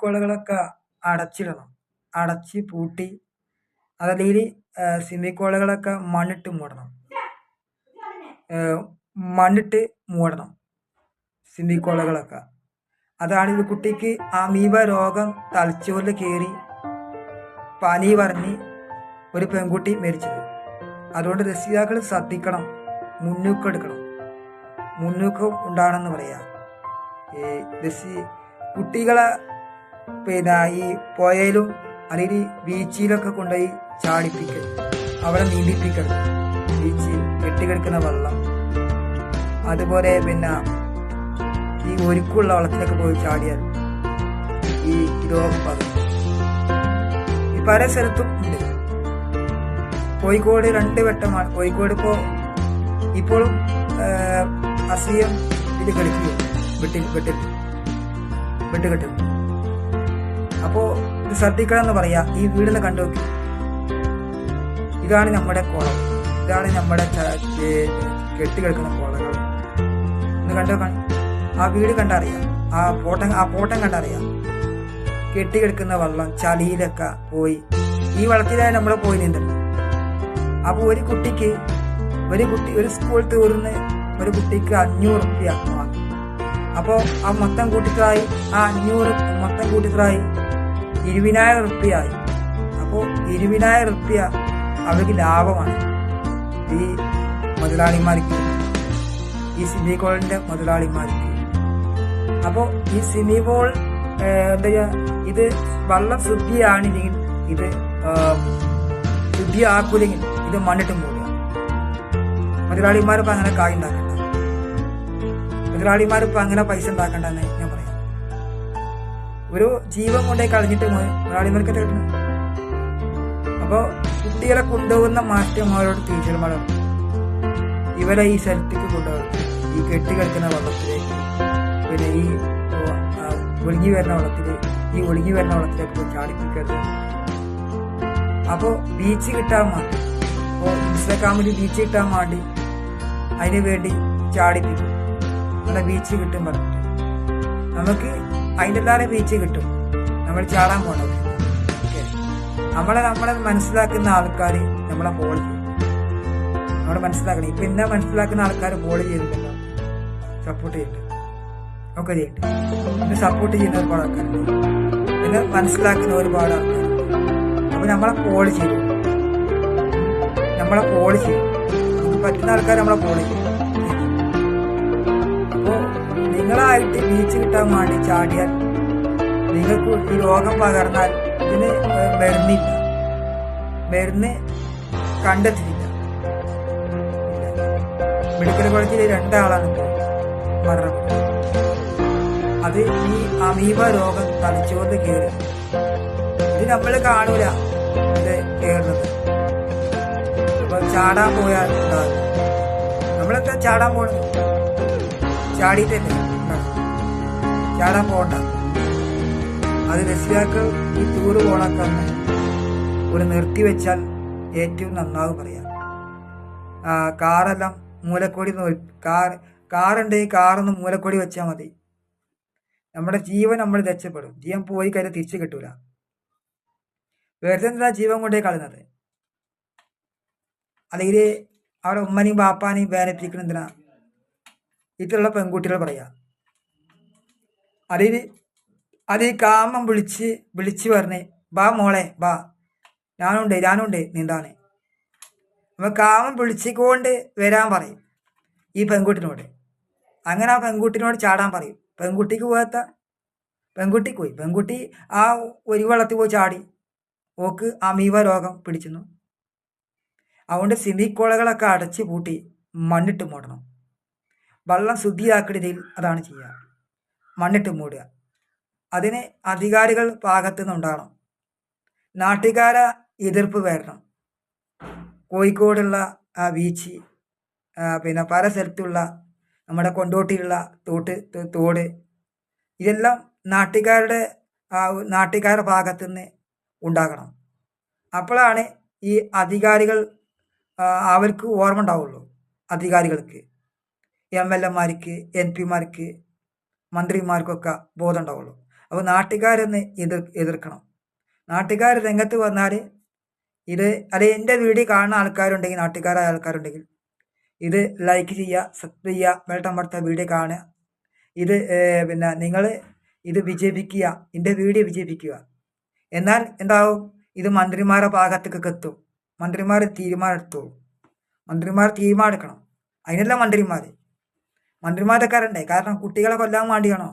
കോളകളൊക്കെ അടച്ചിടണം. അടച്ച് പൂട്ടി അതല്ലെങ്കിൽ സ്വിമ്മിംഗ് കോളകളൊക്കെ മണ്ണിട്ട് മൂടണം. മണ്ണിട്ട് മൂടണം സ്വിമ്മിംഗ് കോളകളൊക്കെ അതാണ് ഇത് കുട്ടിക്ക് അമീബ രോഗം തലച്ചോറിൽ കയറി പനി പറഞ്ഞ് ഒരു പെൺകുട്ടി മരിച്ചത്. അതുകൊണ്ട് രക്ഷിതാക്കൾ ശ്രദ്ധിക്കണം മുന്നൂക്കം എടുക്കണം. മുന്നൂക്കം ഉണ്ടാകണമെന്ന് പറയാം. ഈ രസി കുട്ടികളെ പിന്നെ ഈ പുഴയിലും അല്ലെങ്കിൽ ബീച്ചിലൊക്കെ കൊണ്ടുപോയി ചാടിപ്പിക്കൽ. അവിടെ നീന്തിപ്പിക്കരുത് ബീച്ചിൽ കെട്ടിക്കിടക്കുന്ന വെള്ളം. അതുപോലെ പിന്നെ ഈ ഒരുക്കുള്ള വെള്ളത്തിലൊക്കെ പോയി ചാടിയാൽ ഈ രോഗം പകരും പല സ്ഥലത്തും ഉണ്ട്. കോഴിക്കോട് രണ്ട് വട്ടമാണ് കോഴിക്കോട് ഇപ്പോൾ ഇപ്പോഴും അസീയം ഇത് കളിക്കുക വെട്ടിൽ വെട്ടിൽ വെട്ടുകെട്ടിൽ അപ്പോൾ ശ്രദ്ധിക്കണം എന്ന് പറയാ ഈ വീടിന് കണ്ടു നോക്കി. ഇതാണ് നമ്മുടെ കുളം ഇതാണ് നമ്മുടെ കെട്ടി കിടക്കുന്ന കുളങ്ങൾ ഒന്ന് കണ്ടു കാണി ആ വീട് കണ്ടറിയാം. ആ പോട്ടം ആ പോട്ടം കണ്ടറിയാം. കെട്ടി കിടക്കുന്ന വെള്ളം ചളിയിലൊക്കെ പോയി. ഈ വെള്ളത്തിലായി നമ്മൾ പോയി നീന്തുന്നത് അപ്പോൾ ഒരു കുട്ടിക്ക് ഒരു കുട്ടി ഒരു സ്കൂൾ ടൂറിന് ഒരു കുട്ടിക്ക് അഞ്ഞൂറ് റുപ്യ വാങ്ങി അപ്പോൾ ആ മൊത്തം കൂട്ടിത്തറായി ആ അഞ്ഞൂറ് മൊത്തം കൂട്ടിത്തറായി. ഇരുപതിനായിരം റുപ്യായി അപ്പോൾ ഇരുപതിനായിരം റുപ്യ അവർക്ക് ലാഭമാണ്. ഈ മുതലാളിമാർക്ക് ഈ സിമി കോളിന്റെ മുതലാളിമാർക്ക്. അപ്പോൾ ഈ സിമി കോൾ എന്താ ഇത് വെള്ളം ശുദ്ധിയാണെങ്കിൽ ഇത് ശുദ്ധിയാക്കൂലെങ്കിൽ ഇത് മണ്ണിട്ടും പോവുക. മുതലാളിമാരിപ്പോൾ അങ്ങനെ കായ് ഉണ്ടാക്കണ്ട. മുതലാളിമാരിപ്പോൾ അങ്ങനെ പൈസ ഉണ്ടാക്കണ്ടെന്ന് ഞാൻ ഒരു ജീവൻ കൊണ്ടേ കളഞ്ഞിട്ട് മുതലാളിമാർക്ക് കിട്ടണം അപ്പോൾ കുട്ടികളെ കൊണ്ടുപോകുന്ന മാസ്റ്റർമാരോട് ടീച്ചർമാരോട് ഇവരെ ഈ സ്ഥലത്തേക്ക് കൊണ്ടുപോകും ഈ കെട്ടി കിടക്കുന്ന വള്ളത്തിലേക്ക് പിന്നെ ഈ ഒഴുകി വരുന്ന വെള്ളത്തിൽ ഈ ഒഴുകി വരുന്ന വെള്ളത്തിലേക്ക് പോയി ചാടിപ്പിക്കരുത്. അപ്പോൾ ബീച്ച് കിട്ടാൻ വേണ്ടി അപ്പോൾ ഇൻസ്റ്റാഗ്രാമിൽ ബീച്ച് കിട്ടാൻ വേണ്ടി അതിന് വേണ്ടി ചാടിപ്പിക്കും. നമ്മുടെ ബീച്ച് കിട്ടും പറഞ്ഞിട്ട്. നമുക്ക് അതിന്റെ ബീച്ച് കിട്ടും. നമ്മൾ ചാടാൻ പോണത്. നമ്മളെ നമ്മളെ മനസ്സിലാക്കുന്ന ആൾക്കാർ നമ്മളെ ബോൾ ചെയ്യും. നമ്മളെ മനസ്സിലാക്കണം. ഇപ്പം എന്നെ മനസ്സിലാക്കുന്ന ആൾക്കാർ ബോൾ ചെയ്തിട്ടുണ്ടല്ലോ സപ്പോർട്ട് ചെയ്യട്ടെ. ഒക്കെ ചെയ്യട്ടെ. സപ്പോർട്ട് ചെയ്യുന്ന ഒരുപാട് ആൾക്കാരുണ്ട്. എന്നെ മനസ്സിലാക്കുന്ന ഒരുപാട് ആൾക്കാരുണ്ട്. അപ്പോൾ നമ്മളെ ഫോളോ ചെയ്തു നമ്മളെ ഫോളോ ചെയ്യും. പറ്റുന്ന ആൾക്കാർ നമ്മളെ ഫോളോ ചെയ്യും. നിങ്ങളായിട്ട് ബീച്ച് കിട്ടാൻ വേണ്ടി ചാടിയാൽ നിങ്ങൾക്ക് ഈ രോഗം പകർന്നാൽ ഇതിന് മരുന്നില്ല. മരുന്ന് കണ്ടെത്തിയില്ല. മെഡിക്കൽ കോളേജിൽ രണ്ടാളാണ് മരണപ്പെട്ടത്. അത് ഈ അമീബ രോഗം തലച്ചോറിൽ കയറി. ഇത് നമ്മൾ കാണൂല ഇത് കയറുന്നത് അപ്പൊ ചാടാൻ പോയാൽ നമ്മളൊക്കെ ചാടാൻ പോകണം ചാടിയിട്ടല്ലേ? ചാടാൻ പോകണ്ട. അത് രക്ഷിതാക്കൾ ഈ ടൂറ് പോണൊക്കെ ഒരു നിർത്തി വെച്ചാൽ ഏറ്റവും നന്നാവും പറയാം. കാറെല്ലാം മൂലക്കൊടി കാർ കാറുണ്ടെങ്കിൽ കാറൊന്ന് മൂലക്കൊടി വെച്ചാൽ മതി. നമ്മുടെ ജീവൻ നമ്മൾ രക്ഷപ്പെടും. ജീവൻ പോയി കഴിഞ്ഞാൽ തിരിച്ചു കിട്ടൂല. വെറുതെ എന്താ ജീവൻ കൊണ്ടേ കളയുന്നത്? അല്ലെങ്കിൽ അവിടെ ഉമ്മനെയും ബാപ്പാനെയും വേദനിപ്പിക്കണം എന്തിനാ? ഇത്തരമുള്ള പെൺകുട്ടികൾ പറയാ. അതിന് അത് കാമം വിളിച്ച് വിളിച്ച് പറഞ്ഞ് ബാ മോളെ ബാ. ഞാനുണ്ട് ഞാനുണ്ട് നീന്താനെ. അപ്പൊ കാമം വിളിച്ചുകൊണ്ട് വരാൻ പറയും ഈ പെൺകുട്ടിനോട്. അങ്ങനെ ആ പെൺകുട്ടിനോട് ചാടാൻ പറയും. പെൺകുട്ടിക്ക് പോകാത്ത പെൺകുട്ടിക്ക് പോയി. പെൺകുട്ടി ആ ഒരു വെള്ളത്തിൽ പോയി ചാടി. ഓക്ക് അമീവ രോഗം പിടിച്ചിരുന്നു. അതുകൊണ്ട് സിമിക്കോളകളൊക്കെ അടച്ചു പൂട്ടി മണ്ണിട്ട് മൂടണം. വെള്ളം ശുദ്ധിയാക്കരുതിൽ അതാണ് ചെയ്യുക. മണ്ണിട്ട് മൂടുക. അതിന് അധികാരികൾ ഭാഗത്തു നിന്നുണ്ടാകണം നാട്ടുകാര എതിർപ്പ് വരണം. കോഴിക്കോടുള്ള ആ ബീച്ച് പിന്നെ പല സ്ഥലത്തുള്ള നമ്മുടെ കൊണ്ടോട്ടിയുള്ള തോട്ട് തോട് ഇതെല്ലാം നാട്ടുകാരുടെ നാട്ടുകാരുടെ ഭാഗത്തു നിന്ന് ഉണ്ടാകണം. അപ്പോഴാണ് ഈ അധികാരികൾ അവർക്ക് ഓർമ്മ ഉണ്ടാവുള്ളൂ. അധികാരികൾക്ക് എം എൽ എമാർക്ക് എം പിമാർക്ക് മന്ത്രിമാർക്കൊക്കെ ബോധം ഉണ്ടാവുള്ളൂ അപ്പോൾ നാട്ടുകാരെന്ന് എതിർ എതിർക്കണം. നാട്ടുകാർ രംഗത്ത് വന്നാൽ ഇത് അല്ലെ എന്റെ വീഡിയോ കാണുന്ന ആൾക്കാരുണ്ടെങ്കിൽ നാട്ടുകാരായ ആൾക്കാരുണ്ടെങ്കിൽ ഇത് ലൈക്ക് ചെയ്യുക സബ്സ്ക്രൈബ് ചെയ്യുക വേട്ടമ്പടുത്ത വീഡിയോ കാണുക. ഇത് പിന്നെ നിങ്ങൾ ഇത് വിജയിപ്പിക്കുക എന്റെ വീഡിയോ വിജയിപ്പിക്കുക. എന്നാൽ എന്താവും? ഇത് മന്ത്രിമാരുടെ ഭാഗത്തേക്കൊക്കെ എത്തും. മന്ത്രിമാർ തീരുമാനം എടുത്തോളൂ. മന്ത്രിമാർ തീരുമാനം എടുക്കണം. അതിനല്ല മന്ത്രിമാർ മന്ത്രിമാരൊക്കെ അറിയണ്ടേ കാരണം കുട്ടികളെ കൊല്ലാൻ വേണ്ടിയാണോ?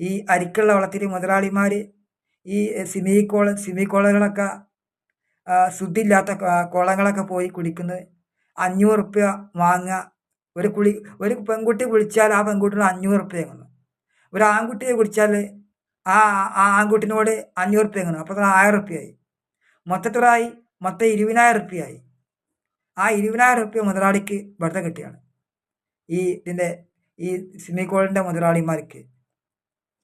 ഈ അരിക്കുള്ള വളത്തിൽ മുതലാളിമാർ ഈ സിമി കോള സിമി കോളകളൊക്കെ ശുദ്ധിയില്ലാത്ത കുളങ്ങളൊക്കെ പോയി കുടിക്കുന്നത്. അഞ്ഞൂറ് റുപ്യ വാങ്ങുക. ഒരു കുളി ഒരു പെൺകുട്ടി കുളിച്ചാൽ ആ പെൺകുട്ടിയോട് അഞ്ഞൂറ് റുപ്യ വാങ്ങുന്നു ഒരു ആൺകുട്ടിയെ കുളിച്ചാൽ ആ ആ ആൺകുട്ടിനോട് അഞ്ഞൂറ് റുപ്യ വാങ്ങുന്നു അപ്പോൾ ആയിരം റുപ്യയായി മൊത്തത്തിലായി മൊത്തം ഇരുപതിനായിരം റുപ്യയായി ആ ഇരുപതിനായിരം റുപ്യ മുതലാളിക്ക് വെറുതെ കിട്ടിയാണ്. ഈ ഇതിന്റെ ഈ സിമിക്കോളിന്റെ മുതലാളിമാർക്ക്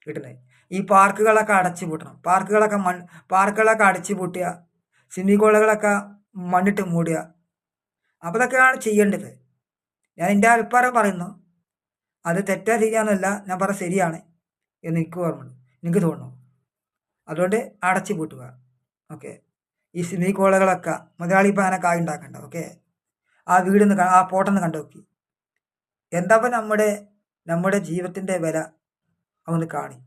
കിട്ടുന്നത്. ഈ പാർക്കുകളൊക്കെ അടച്ചു പൂട്ടണം. പാർക്കുകളൊക്കെ മൺ പാർക്കുകളൊക്കെ അടച്ചു പൂട്ടുക. സിമിക്കോളുകളൊക്കെ മണ്ണിട്ട് മൂടുക. അപ്പോൾ ഇതൊക്കെയാണ് ചെയ്യേണ്ടത്. ഞാൻ എന്റെ അഭിപ്രായം പറയുന്നു. അത് തെറ്റാ ശരിയാണെന്നല്ല ഞാൻ പറഞ്ഞ ശരിയാണ് എന്ന് എനിക്ക് ഓർമ്മയുണ്ട്. എനിക്ക് തോന്നുന്നു. അതുകൊണ്ട് അടച്ചു പൂട്ടുക. ഓക്കെ. ഈ സിമി കോളകളൊക്കെ മുതലാളി കായ് ഉണ്ടാക്കണ്ട. ഓക്കെ. ആ വീടൊന്ന് ആ പോട്ടൊന്ന് കണ്ടു നോക്കി. എന്താ നമ്മുടെ നമ്മുടെ ജീവിതത്തിന്റെ വില ഒന്ന് കാണി.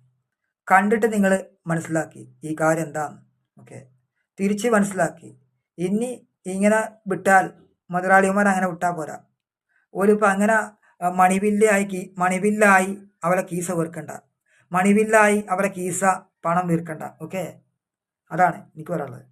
കണ്ടിട്ട് നിങ്ങൾ മനസ്സിലാക്കി ഈ കാര്യം എന്താന്ന് ഓക്കെ. തിരിച്ച് മനസ്സിലാക്കി. ഇനി ഇങ്ങനെ വിട്ടാൽ മുതലാളിമാർ അങ്ങനെ വിട്ടാൽ പോരാ. ഓരിപ്പോൾ അങ്ങനെ മണിവില്ലായി മണിവില്ലായി അവരെ കീസ വീർക്കണ്ട മണിവില്ലായി അവരെ കീസ പണം വീർക്കണ്ട. ഓക്കെ. അതാണ് എനിക്ക് പറയാനുള്ളത്.